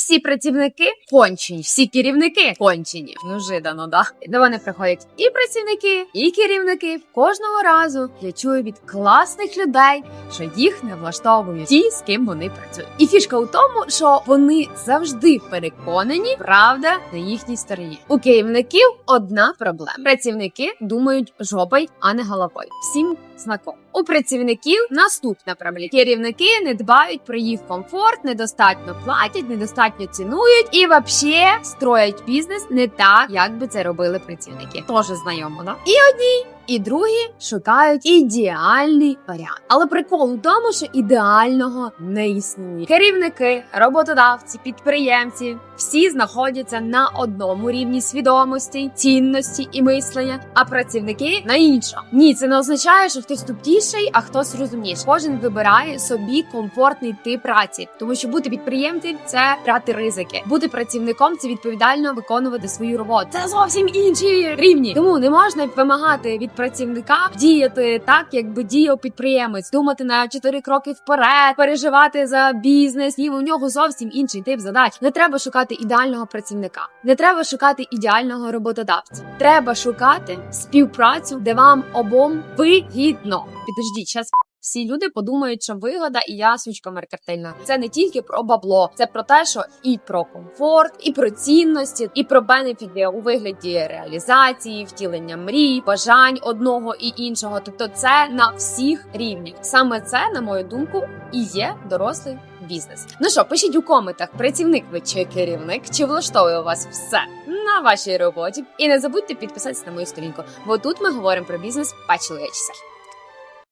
Всі працівники кончені, всі керівники кончені. Ну жидано, да. До мене приходять і працівники, і керівники. Кожного разу я чую від класних людей, що їх не влаштовують ті, з ким вони працюють. І фішка у тому, що вони завжди переконані, правда на їхній стороні. У керівників одна проблема: працівники думають жопою, а не головою. Всім знаком. У працівників наступна проблема. Керівники не дбають про їх комфорт, недостатньо платять, недостатньо цінують і вообще строять бізнес не так, як би це робили працівники. Тоже знайомо, да? І одні, і другі шукають ідеальний варіант. Але прикол у тому, що ідеального не існує. Керівники, роботодавці, підприємці всі знаходяться на одному рівні свідомості, цінності і мислення, а працівники на іншому. Ні, це не означає, що хтось тупіший, а хтось розумніший. Кожен вибирає собі комфортний тип праці, тому що бути підприємцем це брати ризики. Бути працівником це відповідально виконувати свою роботу. Це зовсім інші рівні. Тому не можна вимагати від працівника діяти так, якби діяв підприємець, думати на чотири кроки вперед, переживати за бізнес. і у нього зовсім інший тип задач. Не треба шукати ідеального працівника, не треба шукати ідеального роботодавця. Треба шукати співпрацю, де вам обом вигідно. Підождіть, час. Всі люди подумають, що вигода і я сучка меркартильна. Це не тільки про бабло, це про те, що і про комфорт, і про цінності, і про бенефіти у вигляді реалізації, втілення мрій, бажань одного і іншого. Тобто, це на всіх рівнях. Саме це, на мою думку, і є дорослий бізнес. Ну що, пишіть у коментах, працівник ви чи керівник, чи влаштовує у вас все на вашій роботі. І не забудьте підписатися на мою сторінку, бо тут ми говоримо про бізнес по-чоловічески.